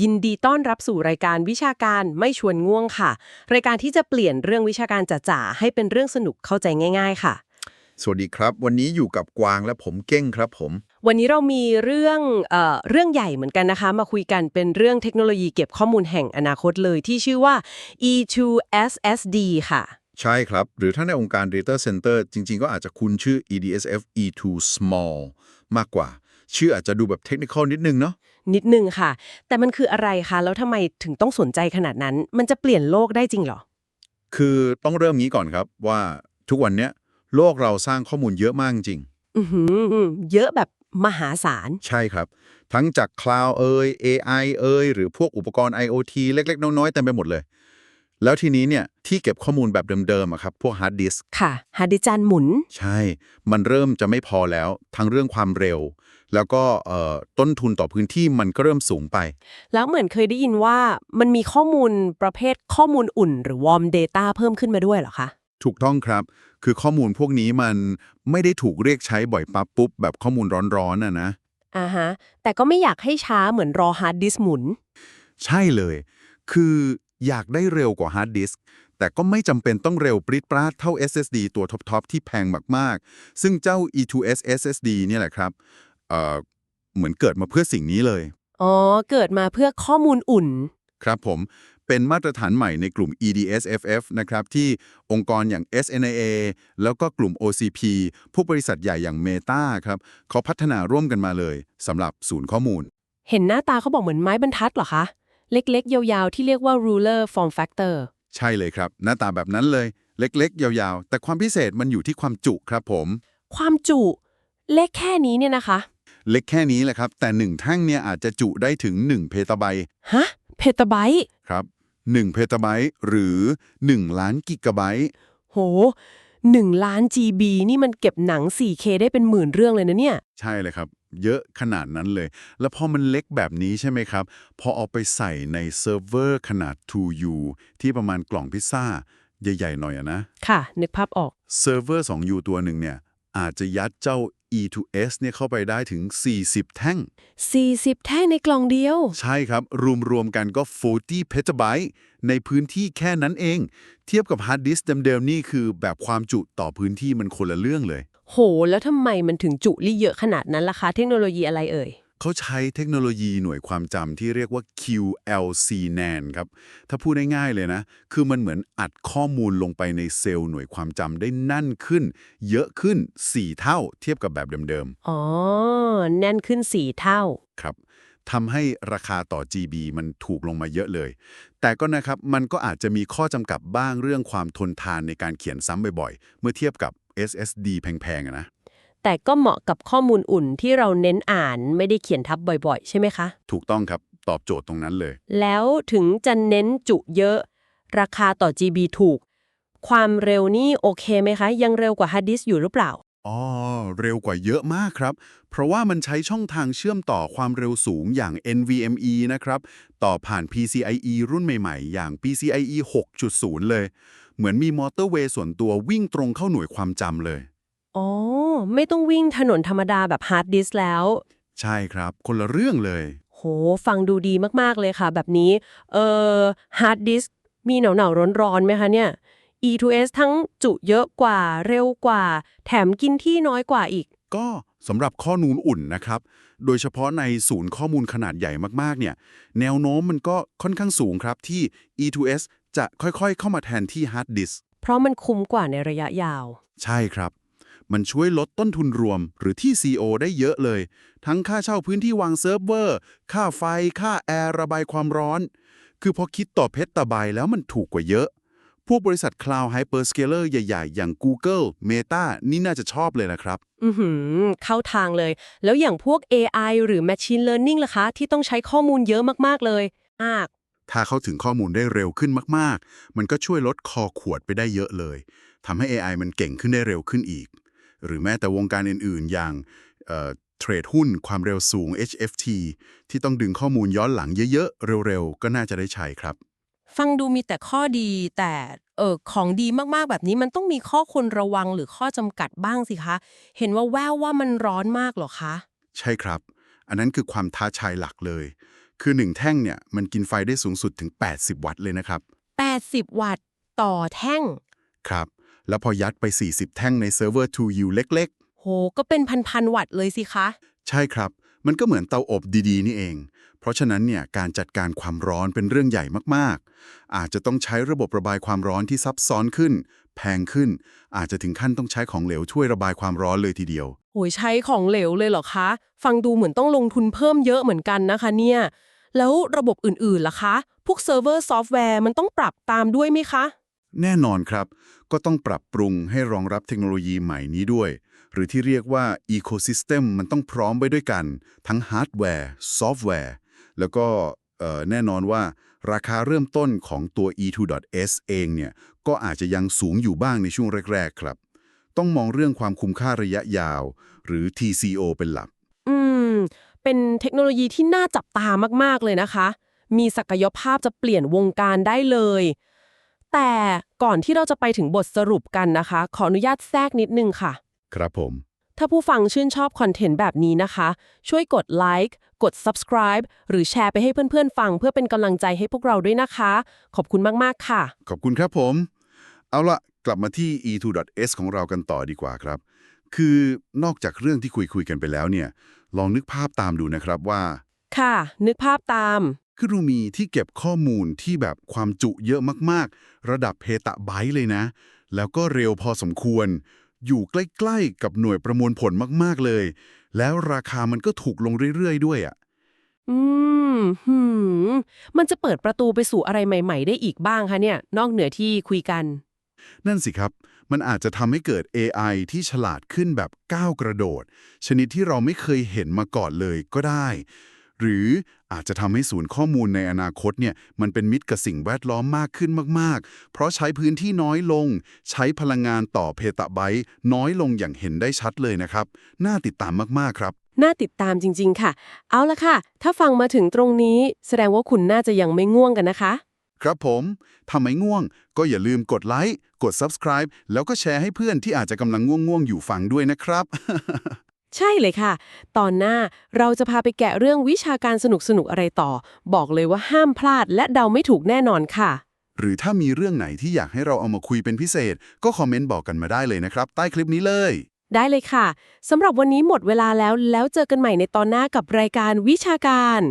ยินดีต้อนรับสู่รายการวิชาการไม่ชวนง่วงค่ะ รายการที่จะเปลี่ยนเรื่องวิชาการจ๋าๆให้เป็นเรื่องสนุกเข้าใจง่าย ๆ ค่ะ สวัสดีครับ วันนี้อยู่กับกวางและผมเก้งครับผม วันนี้เรามีเรื่องเอ่อเรื่องใหญ่เหมือนกันนะคะ มาคุยกันเป็นเรื่องเทคโนโลยีเก็บข้อมูลแห่งอนาคตเลยที่ชื่อว่า E2SSD ค่ะ ใช่ครับ หรือถ้าในองค์การ Data Center จริง ๆ ก็อาจจะคุ้นชื่อ EDSF E2 Small มากกว่า ชื่ออาจจะดูแบบเทคนิคอลนิดนึงเนาะนิดนึงค่ะ แต่มันคืออะไรคะ แล้วทำไมถึงต้องสนใจขนาดนั้น มันจะเปลี่ยนโลกได้จริงเหรอ คือต้องเริ่มงี้ก่อนครับว่าทุกวันเนี้ยโลกเราสร้างข้อมูลเยอะมากจริง อือหือเยอะแบบมหาศาล ใช่ครับ ทั้งจากคลาวด์เอ่ย AI เอ่ยหรือพวกอุปกรณ์ IoT เล็ก ๆ น้อยๆเต็มไปหมดเลย แล้วทีนี้เนี่ยที่เก็บข้อมูลแบบเดิมๆอะครับพวกฮาร์ดดิสค่ะฮาร์ดดิสก์จานหมุน ใช่ มันเริ่มจะไม่พอแล้ว ทั้งเรื่องความเร็ว แล้วก็เอ่อต้นทุนต่อพื้นที่มันก็เริ่มสูงไป แล้วเหมือนเคยได้ยินว่ามันมีข้อมูลประเภทข้อมูลอุ่น หรือ warm data เพิ่มขึ้นมาด้วยเหรอคะ ถูกต้องครับ คือข้อมูลพวกนี้มันไม่ได้ถูกเรียกใช้บ่อยปั๊บปุ๊บ แบบข้อมูลร้อนๆน่ะนะอ่าฮะ แต่ก็ไม่อยากให้ช้าเหมือนรอฮาร์ดดิสก์หมุน ใช่เลย คืออยากได้เร็วกว่าฮาร์ดดิสก์แต่ก็ไม่จำเป็นต้องเร็วปริดปราดเท่า SSD ตัวท็อปๆที่แพงมากๆ ซึ่งเจ้า E2S SSD เนี่ยแหละครับ เอ่อเหมือนเกิดมาเพื่อสิ่งนี้เลย อ๋อ เกิดมาเพื่อข้อมูลอุ่น ครับผม เป็นมาตรฐานใหม่ในกลุ่ม EDSFF นะครับที่องค์กรอย่าง SNIA แล้วก็กลุ่ม OCP ผู้บริษัทใหญ่อย่าง Meta ครับเขาพัฒนาร่วมกันมาเลยสำหรับศูนย์ข้อมูล เห็นหน้าตาเขาบอกเหมือนไม้บรรทัดเหรอคะ เล็กๆ ยาวๆ ที่เรียกว่า ruler form factor ใช่เลยครับ หน้าตาแบบนั้นเลย เล็กๆ ยาวๆ แต่ความพิเศษมันอยู่ที่ความจุครับผม ความจุ เล็กแค่นี้เนี่ยนะคะ เล็กแค่นี้แหละครับ แต่ 1 แท่งเนี่ยอาจจะจุได้ถึง 1 เพตาไบต์ฮะ เพตาไบต์ครับ 1 เพตาไบต์หรือ 1 ล้านกิกะไบต์โหหนึ่งล้าน GB นี่มันเก็บหนัง 4K ได้เป็นหมื่นเรื่องเลยนะเนี่ย ใช่เลยครับ เยอะขนาดนั้นเลย แล้วพอมันเล็กแบบนี้ใช่ไหมครับ พอเอาไปใส่ในเซิร์ฟเวอร์ขนาด 2U ที่ประมาณกล่องพิซซ่าใหญ่ ๆ หน่อยอะนะ ค่ะ นึกภาพออก เซิร์ฟเวอร์ 2U ตัวหนึ่งเนี่ยอาจจะยัดเจ้า E2S เนี่ยเข้าไปได้ถึง 40 แท่ง 40 แท่งในกล่องเดียว ใช่ครับ รวมๆกันก็ 40 เพตาไบต์ในพื้นที่แค่นั้นเอง เทียบกับฮาร์ดดิสก์เดิมๆนี่คือแบบความจุต่อพื้นที่มันคนละเรื่องเลย โห แล้วทำไมมันถึงจุลี่เยอะขนาดนั้นล่ะคะ เทคโนโลยีอะไรเอ่ย เขาใช้เทคโนโลยีหน่วยความจำที่เรียกว่า QLC NAND ครับ ถ้าพูดง่ายๆเลยนะ คือมันเหมือนอัดข้อมูลลงไปในเซลล์หน่วยความจำได้นั่นขึ้น เยอะขึ้น 4 เท่าเทียบกับแบบเดิมอ๋อ แน่นขึ้น 4 เท่าๆครับทำให้ราคาต่อ GB มันถูกลงมาเยอะเลย แต่ก็นะครับ มันก็อาจจะมีข้อจำกัดบ้างเรื่องความทนทานในการเขียนซ้ำบ่อยๆ เมื่อเทียบกับ SSD แพงๆอะนะ แต่ก็เหมาะกับข้อมูลอุ่นที่เราเน้นอ่านไม่ได้เขียนทับบ่อยๆ ใช่ไหมคะ ถูกต้องครับตอบโจทย์ตรงนั้นเลย แล้วถึงจะเน้นจุเยอะ ราคาต่อ GB ถูก ความเร็วนี่โอเคไหมคะ ยังเร็วกว่าฮาร์ดดิสก์อยู่หรือเปล่าอ๋อเร็วกว่าเยอะมากครับ เพราะว่ามันใช้ช่องทางเชื่อมต่อความเร็วสูงอย่าง NVMe นะครับ ต่อผ่าน PCIe รุ่นใหม่ๆ อย่าง PCIe 6.0 เลย เหมือนมีมอเตอร์เวย์ส่วนตัววิ่งตรงเข้าหน่วยความจำเลยอ๋อ ไม่ต้องวิ่งถนนธรรมดาแบบฮาร์ดดิสก์แล้ว ใช่ครับ คนละเรื่องเลย โห ฟังดูดีมากๆเลยค่ะ แบบนี้ เอ่อฮาร์ดดิสก์มีหนาวๆร้อนๆไหมคะเนี่ย E2S ทั้งจุเยอะกว่าเร็วกว่า แถมกินที่น้อยกว่าอีก ก็สำหรับข้อมูลอุ่นนะครับ โดยเฉพาะในศูนย์ข้อมูลขนาดใหญ่มากๆ เนี่ย แนวโน้มมันก็ค่อนข้างสูงครับที่ E2S จะค่อยๆ เข้ามาแทนที่ฮาร์ดดิสเพราะมันคุ้มกว่าในระยะยาว ใช่ครับ มันช่วยลดต้นทุนรวมหรือที่ CO ได้เยอะเลย ทั้งค่าเช่าพื้นที่วางเซิร์ฟเวอร์ ค่าไฟ ค่าแอร์ระบายความร้อน คือพอคิดต่อเพชรตะไบแล้วมันถูกกว่าเยอะ พวกบริษัท Cloud Hyperscaler ใหญ่ๆ อย่าง Google Meta นี่น่าจะชอบเลยนะครับ อือหือ เข้าทางเลย แล้วอย่างพวก AI หรือ Machine Learning ล่ะคะ ที่ต้องใช้ข้อมูลเยอะมากๆเลยอากถ้าเข้าถึงข้อมูลได้เร็วขึ้นมาก ๆ มันก็ช่วยลดคอขวดไปได้เยอะเลย ทำให้ AI มันเก่งขึ้นได้เร็วขึ้นอีก หรือแม้แต่วงการอื่น ๆ อย่างเอ่อเทรดหุ้นความเร็วสูง HFT ที่ต้องดึงข้อมูลย้อนหลังเยอะ ๆ เร็ว ๆ ก็น่าจะได้ใช้ครับ ฟังดูมีแต่ข้อดีแต่เออของดีมากๆแบบนี้มันต้องมีข้อควรระวังหรือข้อจำกัดบ้างสิคะ เห็นว่าแววว่ามันร้อนมากเหรอคะ ใช่ครับ อันนั้นคือความท้าทายหลักเลย คือ 1 แท่งเนี่ยมันกินไฟได้สูงสุดถึง 80 วัตต์เลยนะครับ 80 วัตต์ต่อแท่ง ครับ แล้วพอยัดไป 40 แท่งในเซิร์ฟเวอร์ 2U เล็ก โห ก็เป็นพันๆวัตต์เลยสิคะ ๆ ใช่ครับ มันก็เหมือนเตาอบดีๆ นี่เอง เพราะฉะนั้นเนี่ยการจัดการความร้อนเป็นเรื่องใหญ่มากๆ อาจจะต้องใช้ระบบระบายความร้อนที่ซับซ้อนขึ้น แพงขึ้น อาจจะถึงขั้นต้องใช้ของเหลวช่วยระบายความร้อนเลยทีเดียว โหยใช้ของเหลวเลยเหรอคะ ฟังดูเหมือนต้องลงทุนเพิ่มเยอะเหมือนกันนะคะเนี่ย แล้วระบบอื่นๆล่ะคะ พวกเซิร์ฟเวอร์ซอฟต์แวร์มันต้องปรับตามด้วยไหมคะ แน่นอนครับ ก็ต้องปรับปรุงให้รองรับเทคโนโลยีใหม่นี้ด้วย หรือที่เรียกว่า Ecosystem มันต้องพร้อมไปด้วยกัน ทั้งฮาร์ดแวร์ซอฟต์แวร์ แล้วก็แน่นอนว่าราคาเริ่มต้นของตัว E2.S เองเนี่ย ก็อาจจะยังสูงอยู่บ้างในช่วงแรก ๆ ครับ ต้องมองเรื่องความคุ้มค่าระยะยาว หรือ TCO เป็นหลัก อืม เป็นเทคโนโลยีที่น่าจับตามากๆเลยนะคะ มีศักยภาพจะเปลี่ยนวงการได้เลย แต่ก่อนที่เราจะไปถึงบทสรุปกันนะคะ ขออนุญาตแทรกนิดนึงค่ะ ครับผม ถ้าผู้ฟังชื่นชอบคอนเทนต์แบบนี้นะคะ ช่วยกดไลค์กด subscribe หรือแชร์ไปให้เพื่อนๆ ฟัง เพื่อเป็นกำลังใจให้พวกเราด้วยนะคะ ขอบคุณมากๆค่ะ ขอบคุณครับผม เอาละกลับมาที่ e2.s ของเรากันต่อดีกว่าครับ คือนอกจากเรื่องที่คุยคุยๆกันไปแล้วเนี่ย ลองนึกภาพตามดูนะครับว่า ค่ะ นึกภาพตาม คือรูมีที่เก็บข้อมูลที่แบบความจุเยอะมากๆ ระดับเพตะไบต์เลยนะ แล้วก็เร็วพอสมควร อยู่ใกล้ๆ กับหน่วยประมวลผลมากๆเลย แล้วราคามันก็ถูกลงเรื่อยๆ ด้วยอะอืมหืม มันจะเปิดประตูไปสู่อะไรใหม่ ๆ ได้อีกบ้างคะเนี่ย นอกเหนือที่คุยกัน นั่นสิครับ มันอาจจะทำให้เกิด AI ที่ฉลาดขึ้นแบบก้าวกระโดด ชนิดที่เราไม่เคยเห็นมาก่อนเลยก็ได้ หรืออาจจะทำให้ศูนย์ข้อมูลในอนาคตเนี่ยมันเป็นมิตรกับสิ่งแวดล้อมมากขึ้นมาก ๆ เพราะใช้พื้นที่น้อยลง ใช้พลังงานต่อเพตะไบต์น้อยลงอย่างเห็นได้ชัดเลยนะครับ น่าติดตามมาก ๆ ครับ น่าติดตามจริง ๆ ค่ะ เอาละค่ะ ถ้าฟังมาถึงตรงนี้ แสดงว่าคุณน่าจะยังไม่ง่วงกันนะคะ ครับผมถ้าไม่ง่วง ก็อย่าลืมกดไลค์กด Subscribe แล้วก็แชร์ให้เพื่อนที่อาจจะกำลังง่วงๆอยู่ฟังด้วยนะครับ ใช่เลยค่ะ ตอนหน้าเราจะพาไปแกะเรื่องวิชาการสนุกๆอะไรต่อ บอกเลยว่าห้ามพลาดและเดาไม่ถูกแน่นอนค่ะ หรือถ้ามีเรื่องไหนที่อยากให้เราเอามาคุยเป็นพิเศษ ก็คอมเมนต์บอกกันมาได้เลยนะครับ ใต้คลิปนี้เลย ได้เลยค่ะสำหรับวันนี้หมดเวลาแล้วแล้วเจอกันใหม่ในตอนหน้ากับรายการวิชาการ